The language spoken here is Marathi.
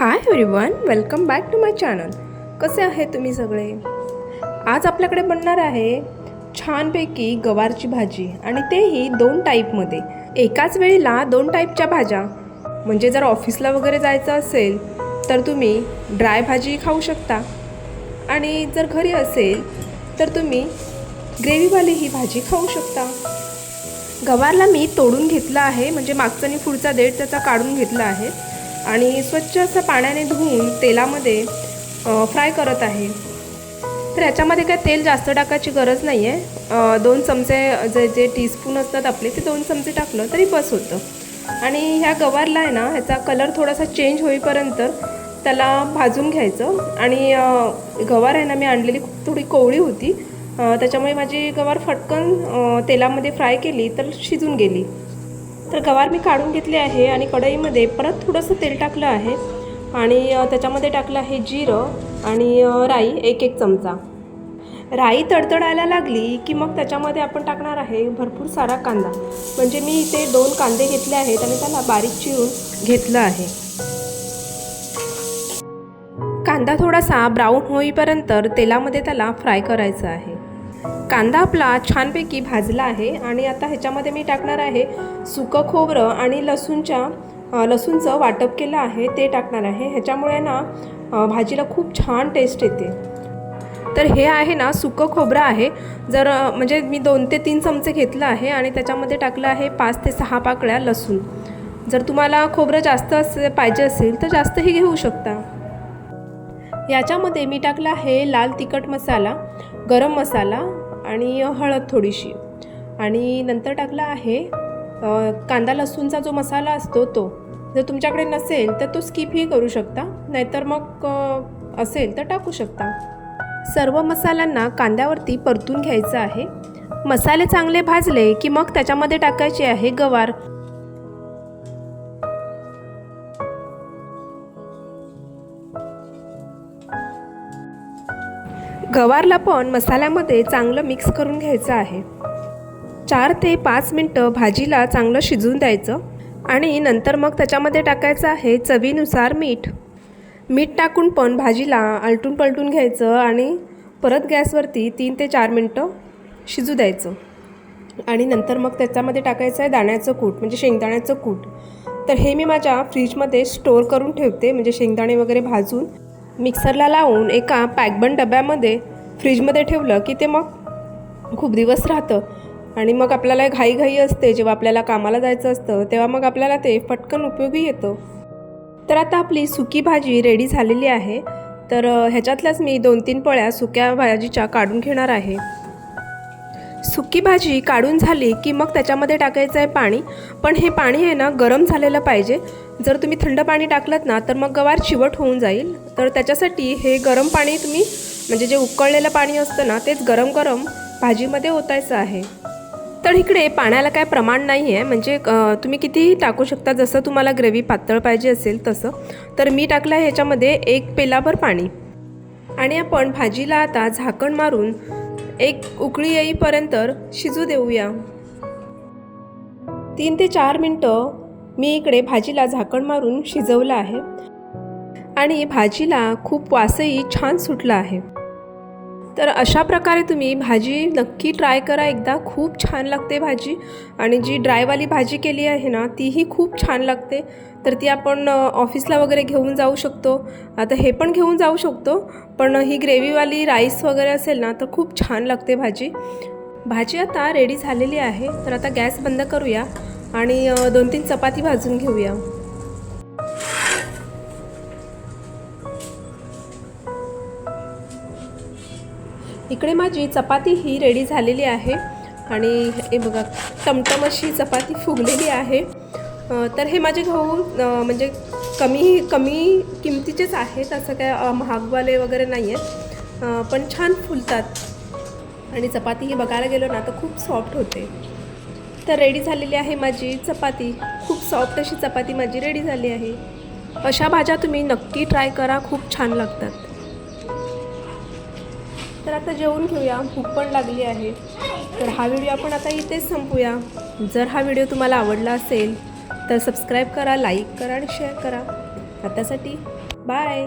Hi everyone welcome back to my channel कसे आहे तुम्ही सगळे? आज आपल्याकडे बनणार आहे छानपैकी गवारची भाजी आणि तेही दोन टाईपमध्ये एकाच वेळेला दोन टाईपच्या भाज्या. म्हणजे जर ऑफिसला वगैरे जायचं असेल तर तुम्ही ड्राय भाजी खाऊ शकता. आणि जर घरी असेल तर तुम्ही ग्रेव्हीवाली ही भाजी खाऊ शकता. गवारला मी तोडून घेतला आहे म्हणजे मागचा आणि पुढचा देठ त्याचा काढून घेतला आहे. आणि स्वच्छ असं पाण्याने धुवून तेलामध्ये फ्राय करत आहे. तर याच्यामध्ये काय तेल जास्त टाकायची गरज नाही आहे दोन चमचे जे जे टीस्पून असतात आपले ते दोन चमचे टाकलं तरी बस होतं. आणि ह्या गवारला आहे ना ह्याचा कलर थोडासा चेंज होईपर्यंत त्याला भाजून घ्यायचं. आणि गवार आहे ना मी आणलेली थोडी कोवळी होती. त्याच्यामुळे माझी गवार फटकन तेलामध्ये फ्राय केली तर शिजून गेली. तर गवार मी काढून घेतली आहे आणि कढईमध्ये परत थोडंसं तेल टाकलं आहे. आणि त्याच्यामध्ये टाकलं आहे जिरं आणि राई एक एक चमचा. राई तडतडायला लागली की मग त्याच्यामध्ये आपण टाकणार आहे भरपूर सारा कांदा. म्हणजे मी इथे दोन कांदे घेतले आहेत आणि त्याला बारीक चिरून घेतलं आहे. कांदा थोडासा ब्राऊन होईपर्यंत तेलामध्ये त्याला फ्राय करायचं आहे. कांदा आपला छानपैकी भाजला आहे आणि आता ह्याच्यामध्ये मी टाकणार आहे सुकं खोबरं आणि लसूणच्या लसूणचं वाटप केलं आहे ते टाकणार आहे. ह्याच्यामुळे ना भाजीला खूप छान टेस्ट येते. तर हे आहे ना सुकं खोबरं आहे. जर म्हणजे मी दोन ते तीन चमचे घेतलं आहे आणि त्याच्यामध्ये टाकलं आहे पाच ते सहा पाकळ्या लसूण. जर तुम्हाला खोबरं जास्त असे पाहिजे असेल तर जास्तही घेऊ शकता. याच्यामध्ये मी टाकला आहे लाल तिखट मसाला गरम मसाला आणि हळद थोडीशी. आणि नंतर टाकला आहे कांदा लसूणचा जो मसाला असतो तो. जर तुमच्याकडे नसेल तर तो स्किपही करू शकता नाहीतर मग असेल तर टाकू शकता. सर्व मसाल्यांना कांद्यावरती परतून घ्यायचं आहे. मसाले चांगले भाजले की मग त्याच्यामध्ये टाकायचे आहे गवार. गवारला पण मसाल्यामध्ये चांगलं मिक्स करून घ्यायचं आहे. चार ते पाच मिनटं भाजीला चांगलं शिजवून द्यायचं आणि नंतर मग त्याच्यामध्ये टाकायचं आहे चवीनुसार मीठ. मीठ टाकून पण भाजीला आलटून पलटून घ्यायचं आणि परत गॅसवरती तीन ते चार मिनटं शिजू द्यायचं. आणि नंतर मग त्याच्यामध्ये टाकायचं आहे दाण्याचं कूट म्हणजे शेंगदाण्याचं कूट. तर हे मी माझ्या फ्रीजमध्ये स्टोअर करून ठेवते म्हणजे शेंगदाणे वगैरे भाजून. मिक्सरला लावून एका पॅकबंद डब्यामध्ये फ्रीजमध्ये ठेवलं की ते मग खूप दिवस राहतं. आणि मग आपल्याला घाईघाई असते जेव्हा आपल्याला कामाला जायचं असतं तेव्हा मग आपल्याला ते पटकन उपयोगी येतं. तर आता आपली सुकी भाजी रेडी झालेली आहे. तर ह्याच्यातल्याच मी दोन तीन पळ्या सुक्या भाजीच्या काढून घेणार आहे. सुकी भाजी काढून झाली की मग त्याच्यामध्ये टाकायचं आहे पाणी. पण हे पाणी आहे ना गरम झालेलं पाहिजे. जर तुम्ही थंड पाणी टाकलं ना तर मग गवार चिवट होऊन जाईल. तर त्याच्यासाठी हे गरम पाणी तुम्ही म्हणजे जे उकळलेलं पाणी असतं ना तेच गरम गरम भाजीमध्ये ओतायचं आहे. तर इकडे पाण्याला काय प्रमाण नाही आहे म्हणजे तुम्ही कितीही टाकू शकता जसं तुम्हाला ग्रेव्ही पातळ पाहिजे असेल तसं. तर मी टाकलं आहे ह्याच्यामध्ये एक पेलाभर पाणी. आणि आपण भाजीला आता झाकण मारून एक उकळी येईपर्यंत शिजू देऊया. तीन ते चार मिनटं मी इकडे भाजीला झाकण मारून शिजवलं आहे. आणि भाजीला खूप वासही छान सुटला आहे. तर अशा प्रकारे तुम्ही भाजी नक्की ट्राय करा. एकदा खूप छान लागते भाजी. आणि जी ड्रायवाली भाजी केली आहे ना तीही खूप छान लागते. तर ती आपण ऑफिसला वगैरे घेऊन जाऊ शकतो. आता हे पण घेऊन जाऊ शकतो. पण ही ग्रेव्हीवाली राईस वगैरे असेल ना तर खूप छान लागते भाजी. भाजी आता रेडी झालेली आहे. तर आता गॅस बंद करूया. आणि दोन तीन चपाती भाजून घेऊया. इकडे माझी चपाती ही रेडी झालेली आहे. आणि हे बघा टमटम अशी चपाती फुगलेली आहे. तर हे माझे गहू म्हणजे कमी कमी किमतीचेच आहेत असं काय महागवाले वगैरे नाही आहेत पण छान फुलतात. आणि चपाती ही बघायला गेलो ना तर खूप सॉफ्ट होते. तर रेडी झालेली आहे माझी चपाती. खूप सॉफ्ट अशी चपाती माझी रेडी झाली आहे. अशा भाज्या तुम्ही नक्की ट्राय करा खूप छान लागतात. तर आता जेवून घेऊया. भूक पण लागली आहे. तर हा व्हिडिओ आपण आता इथेच संपूया. जर हा व्हिडिओ तुम्हाला आवडला असेल तर सबस्क्राईब करा लाईक करा आणि शेअर करा. आतासाठी बाय